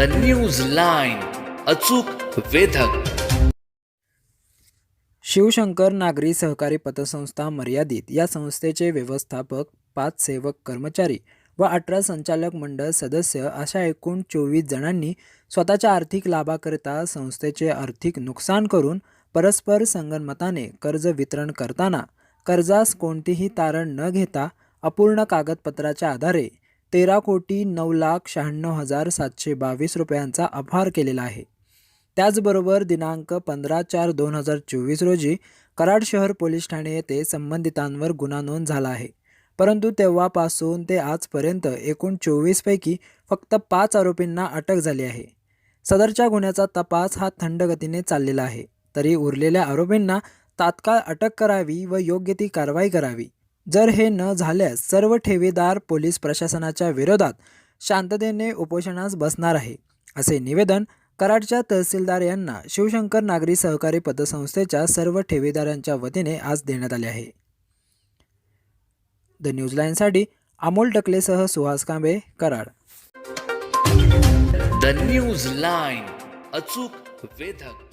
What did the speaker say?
The news line अचूक वेधक. शिवशंकर नागरी सहकारी पतसंस्था मर्यादित या संस्थेचे व्यवस्थापक पाच सेवक कर्मचारी व अठरा संचालक मंडळ सदस्य अशा एकूण चोवीस जणांनी स्वतःच्या आर्थिक लाभाकरिता संस्थेचे आर्थिक नुकसान करून परस्पर संगनमताने कर्ज वितरण करताना कर्जास कोणतीही तारण न घेता अपूर्ण कागदपत्राच्या आधारे तेरा कोटी नऊ लाख शहाण्णव हजार सातशे बावीस रुपयांचा अपहार केलेला आहे. त्याचबरोबर दिनांक पंधरा चार दोन हजार चोवीस रोजी कराड शहर पोलीस ठाणे येथे संबंधितांवर गुन्हा नोंद झाला आहे. परंतु तेव्हापासून ते आजपर्यंत एकूण चोवीसपैकी फक्त पाच आरोपींना अटक झाली आहे. सदरच्या गुन्ह्याचा तपास हा थंड गतीने चाललेला आहे. तरी उरलेल्या आरोपींना तात्काळ अटक करावी व योग्य ती कारवाई करावी. जर हे न झाल्यास सर्व ठेवीदार पोलीस प्रशासनाच्या विरोधात शांततेने उपोषणास बसणार आहे असे निवेदन कराडच्या तहसीलदार यांना शिवशंकर नागरी सहकारी पतसंस्थेच्या सर्व ठेवीदारांच्या वतीने आज देण्यात आले आहे. द न्यूज लाईनसाठी Amol टकलेसह Suhas Kambe Karad. The news line अचूक वेधक.